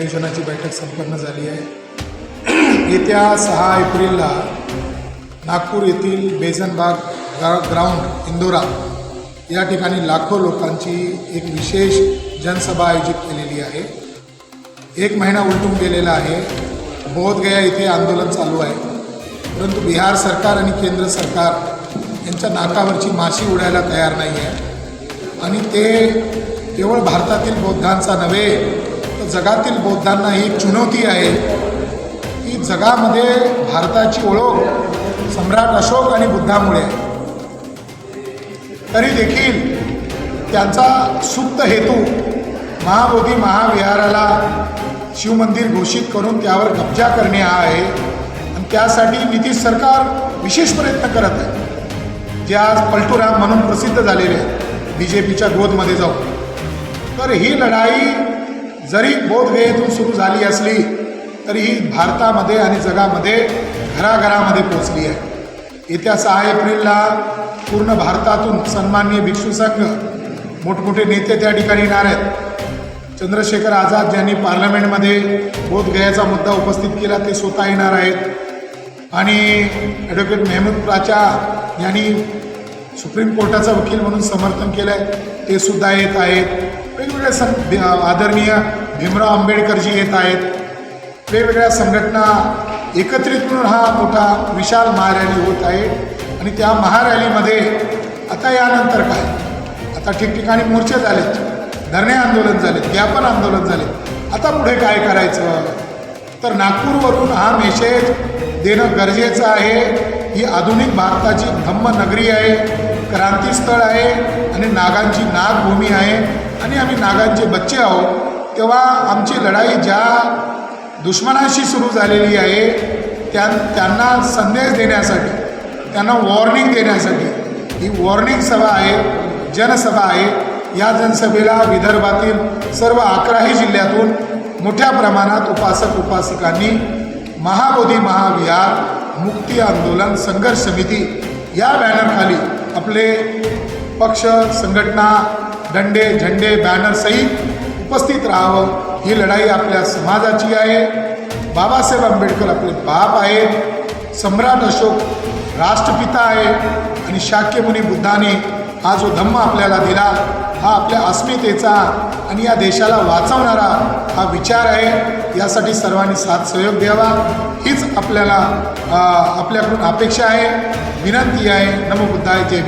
आयोजनाची बैठक संपन्न झाली आहे. येत्या सहा एप्रिलला नागपूर येथील बेझनबाग ग्रा ग्राउंड इंदोरा या ठिकाणी लाखो लोकांची एक विशेष जनसभा आयोजित केलेली आहे. एक महिना उलटून गेलेला आहे. बोधगया इथे आंदोलन चालू आहे. परंतु बिहार सरकार आणि केंद्र सरकार यांच्या नाकावरची माशी उडायला तयार नाही आहे आणि ते केवळ भारतातील बौद्धांचा नव्हे जगातील बौद्धांना ही एक आहे. की जगामध्ये भारताची ओळख सम्राट अशोक आणि बुद्धामुळे आहे. तरी देखील त्यांचा सुप्त हेतू महाबोधी महाविहाराला शिवमंदिर घोषित करून त्यावर कब्जा करणे हा आहे. आणि त्यासाठी नितीश सरकार विशेष प्रयत्न करत आहे. जे आज पलटूराम म्हणून प्रसिद्ध झालेले आहेत. बी जे पीच्या गोदमध्ये जाऊन. तर ही लढाई जरी बोधगयेतून सुरू झाली असली तरी ही भारतामध्ये आणि जगामध्ये घराघरामध्ये पोचली आहे. येत्या सहा एप्रिलला पूर्ण भारतातून सन्माननीय भिक्षू संघ मोठमोठे नेते त्या ठिकाणी येणार आहेत. चंद्रशेखर आझाद ज्यांनी पार्लमेंटमध्ये बोधगयाचा मुद्दा उपस्थित केला ते स्वतः येणार आहेत. आणि ॲडव्होकेट मेहमूद प्राचा यांनी सुप्रीम कोर्टाचा वकील म्हणून समर्थन केलं आहे ते सुद्धा येत आहेत. वेगवेगळ्या सं आदरणीय भीमराव आंबेडकरजी येत आहेत. वेगवेगळ्या संघटना एकत्रित म्हणून हा मोठा विशाल महारॅली होत आहे. आणि त्या महारॅलीमध्ये आता यानंतर काय? आता ठिकठिकाणी मोर्चे झालेत धरणे आंदोलन झालेत ज्ञापन आंदोलन झाले आता पुढे काय करायचं? तर नागपूरवरून हा मेसेज देणं गरजेचं आहे. ही आधुनिक भारताची धम्म नगरी आहे क्रांतीस्थळ आहे आणि नागांची नागभूमी आहे. आणि आम्ही नागांचे बच्चे आहोत तेव्हा आमची लढाई ज्या दुश्मनाशी सुरू झालेली आहे त्या त्यांना संदेश देण्यासाठी त्यांना वॉर्निंग देण्यासाठी ही वॉर्निंग सभा आहे जनसभा आहे या जनसभेला विदर्भातील सर्व अकराही जिल्ह्यातून मोठ्या प्रमाणात उपासक उपासिकांनी महाबोधी महाविहार मुक्ती आंदोलन संघर्ष समिती या बॅनरखाली आपले पक्ष संघटना दंडे झेंडे बॅनर सहित उपस्थित राहावं. ही लढाई आपल्या समाजाची आहे. बाबासाहेब आंबेडकर आपले बाप आहेत. सम्राट अशोक राष्ट्रपिता आहे. आणि शाक्यमुनी बुद्धाने हा जो धम्म आपल्याला दिला हा आपल्या अस्मितेचा आणि या देशाला वाचवणारा हा विचार आहे. यासाठी सर्वांनी साथ सहयोग द्यावा. हीच आपल्याला आपल्याकडून अपेक्षा आहे. विनंती आहे. नमो बुद्धाय. जय